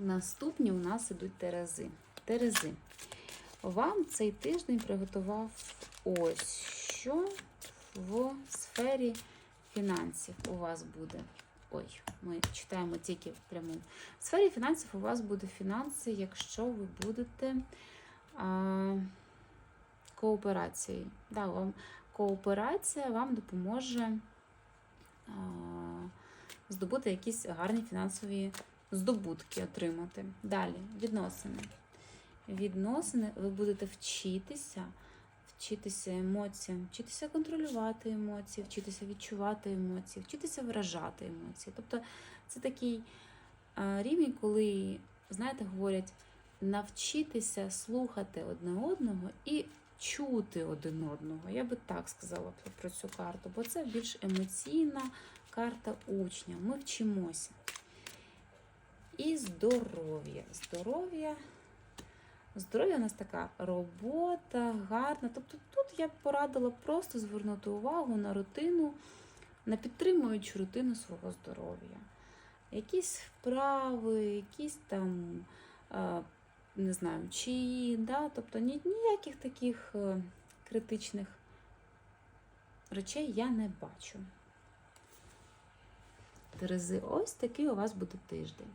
наступні у нас ідуть терези. Терези. Вам цей тиждень приготував ось що в сфері фінансів у вас буде. Ой, ми читаємо тільки пряму. В сфері фінансів у вас буде фінанси, якщо ви будете а, кооперацією. Да, вам, кооперація вам допоможе а, здобути якісь гарні фінансові здобутки отримати. Далі, відносини. Відносини ви будете вчитися, вчитися емоціям, вчитися контролювати емоції, вчитися відчувати емоції, вчитися виражати емоції. Тобто це такий рівень, коли, знаєте, говорять, навчитися слухати одне одного і чути один одного. Я би так сказала про- цю карту, бо це більш емоційна карта учня. Ми вчимося. І здоров'я. Здоров'я. Здоров'я у нас така робота, гарна. Тобто тут я б порадила просто звернути увагу на рутину, на підтримуючу рутину свого здоров'я. Якісь вправи, якісь там, е, не знаю, чаї, да? тобто ніяких таких е, критичних речей я не бачу. Терези, ось такий у вас буде тиждень.